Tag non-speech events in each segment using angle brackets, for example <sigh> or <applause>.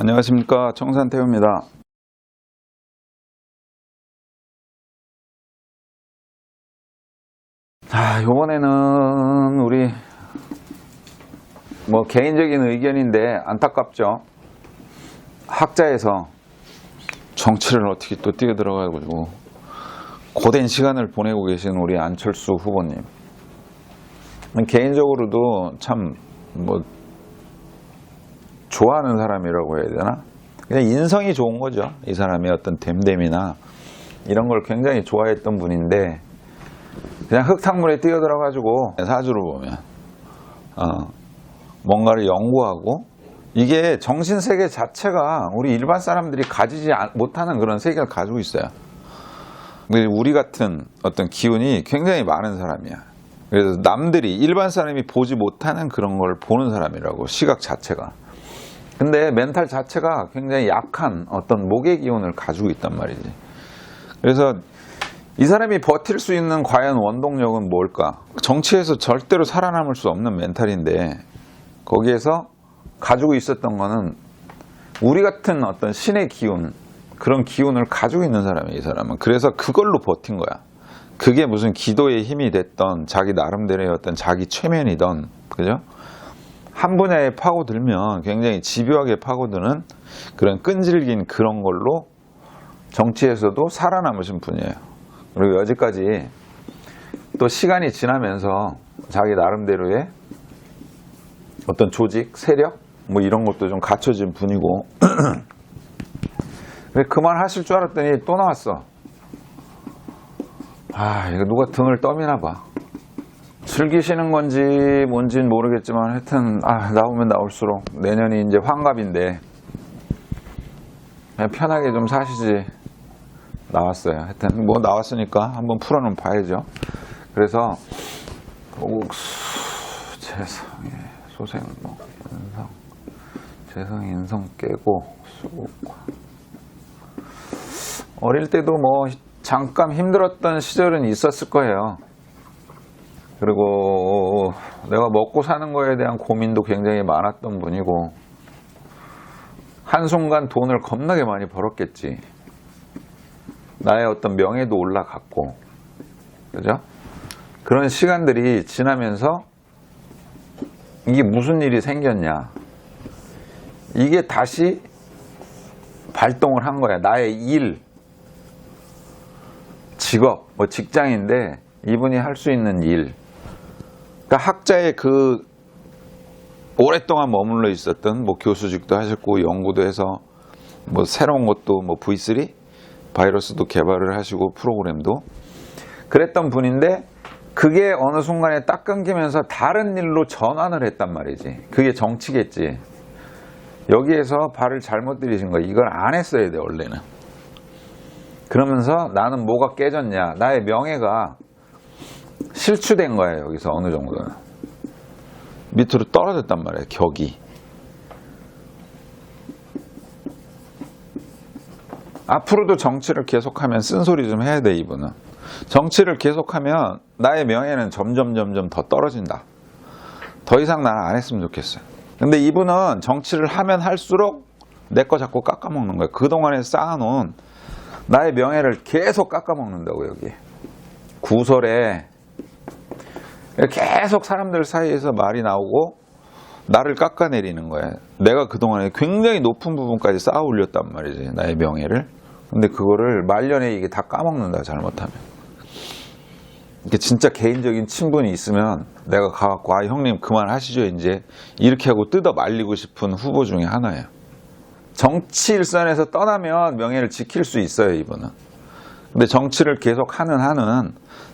안녕하십니까 청산태우입니다. 아, 요번에는 우리 뭐 개인적인 의견인데 안타깝죠. 학자에서 정치를 어떻게 또 뛰어들어가지고 고된 시간을 보내고 계신 우리 안철수 후보님. 개인적으로도 참뭐 좋아하는 사람이라고 해야 되나? 그냥 인성이 좋은 거죠. 이 사람의 어떤 됨됨이나 이런 걸 굉장히 좋아했던 분인데 그냥 흙탕물에 뛰어들어가지고 사주를 보면 어, 뭔가를 연구하고 이게 정신 세계 자체가 우리 일반 사람들이 가지지 안- 못하는 그런 세계를 가지고 있어요. 우리 같은 어떤 기운이 굉장히 많은 사람이야. 그래서 남들이 일반 사람이 보지 못하는 그런 걸 보는 사람이라고 시각 자체가. 근데 멘탈 자체가 굉장히 약한 어떤 목의 기운을 가지고 있단 말이지. 그래서 이 사람이 버틸 수 있는 과연 원동력은 뭘까? 정치에서 절대로 살아남을 수 없는 멘탈인데 거기에서 가지고 있었던 거는 우리 같은 어떤 신의 기운 그런 기운을 가지고 있는 사람이에요, 이 사람은. 그래서 그걸로 버틴 거야. 그게 무슨 기도의 힘이 됐던 자기 나름대로의 어떤 자기 최면이던 그죠? 한 분야에 파고들면 굉장히 집요하게 파고드는 그런 끈질긴 그런 걸로 정치에서도 살아남으신 분이에요. 그리고 여지까지 또 시간이 지나면서 자기 나름대로의 어떤 조직, 세력 뭐 이런 것도 좀 갖춰진 분이고 <clears throat> 근데 그만 하실 줄 알았더니 또 나왔어. 아, 이거 누가 등을 떠미나 봐. 즐기시는 건지 뭔진 모르겠지만 하여튼 아, 나오면 나올수록 내년이 이제 환갑인데 그냥 편하게 좀 사시지 나왔어요. 하여튼 뭐 나왔으니까 한번 풀어는 봐야죠. 그래서 옥수 재성에 소생목 인성 재성 인성 깨고 쑥 어릴 때도 뭐 잠깐 힘들었던 시절은 있었을 거예요. 그리고 내가 먹고 사는 거에 대한 고민도 굉장히 많았던 분이고 한순간 돈을 겁나게 많이 벌었겠지. 나의 어떤 명예도 올라갔고, 그죠? 그런 시간들이 지나면서 이게 무슨 일이 생겼냐. 이게 다시 발동을 한 거야. 나의 일, 직업, 뭐 직장인데 이분이 할 수 있는 일. 그러니까 학자의 그 오랫동안 머물러 있었던 뭐 교수직도 하셨고 연구도 해서 뭐 새로운 것도 뭐 V3 바이러스도 개발을 하시고 프로그램도 그랬던 분인데 그게 어느 순간에 딱 끊기면서 다른 일로 전환을 했단 말이지. 그게 정치겠지. 여기에서 발을 잘못 들이신 거야. 이걸 안 했어야 돼, 원래는. 그러면서 나는 뭐가 깨졌냐. 나의 명예가 실추된 거예요, 여기서 어느 정도는. 밑으로 떨어졌단 말이에요, 격이. 앞으로도 정치를 계속하면 쓴소리 좀 해야 돼, 이분은. 정치를 계속하면 나의 명예는 점점, 점점 더 떨어진다. 더 이상 나는 안 했으면 좋겠어요. 근데 이분은 정치를 하면 할수록 내 거 자꾸 깎아먹는 거예요. 그동안에 쌓아놓은 나의 명예를 계속 깎아먹는다고, 여기. 구설에 계속 사람들 사이에서 말이 나오고 나를 깎아내리는 거야. 내가 그동안에 굉장히 높은 부분까지 쌓아 올렸단 말이지. 나의 명예를. 근데 그거를 말년에 이게 다 까먹는다, 잘못하면. 이게 진짜 개인적인 친분이 있으면 내가 가갖고, 아, 형님 그만하시죠, 이제. 이렇게 하고 뜯어 말리고 싶은 후보 중에 하나예요. 정치 일선에서 떠나면 명예를 지킬 수 있어요, 이분은. 근데 정치를 계속 하는 한은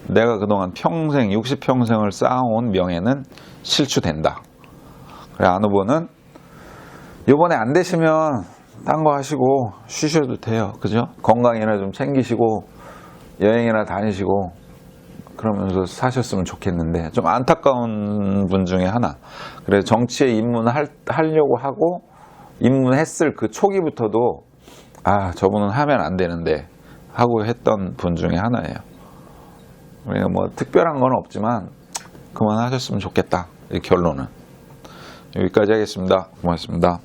내가 그동안 평생, 60평생을 쌓아온 명예는 실추된다. 그래, 안 후보는 요번에 안 되시면 딴 거 하시고 쉬셔도 돼요. 그죠? 건강이나 좀 챙기시고 여행이나 다니시고 그러면서 사셨으면 좋겠는데 좀 안타까운 분 중에 하나. 그래, 정치에 입문할, 하려고 하고 입문했을 그 초기부터도 아, 저분은 하면 안 되는데 하고 했던 분 중에 하나예요. 우리가 뭐 특별한 건 없지만 그만하셨으면 좋겠다. 이 결론은. 여기까지 하겠습니다. 고맙습니다.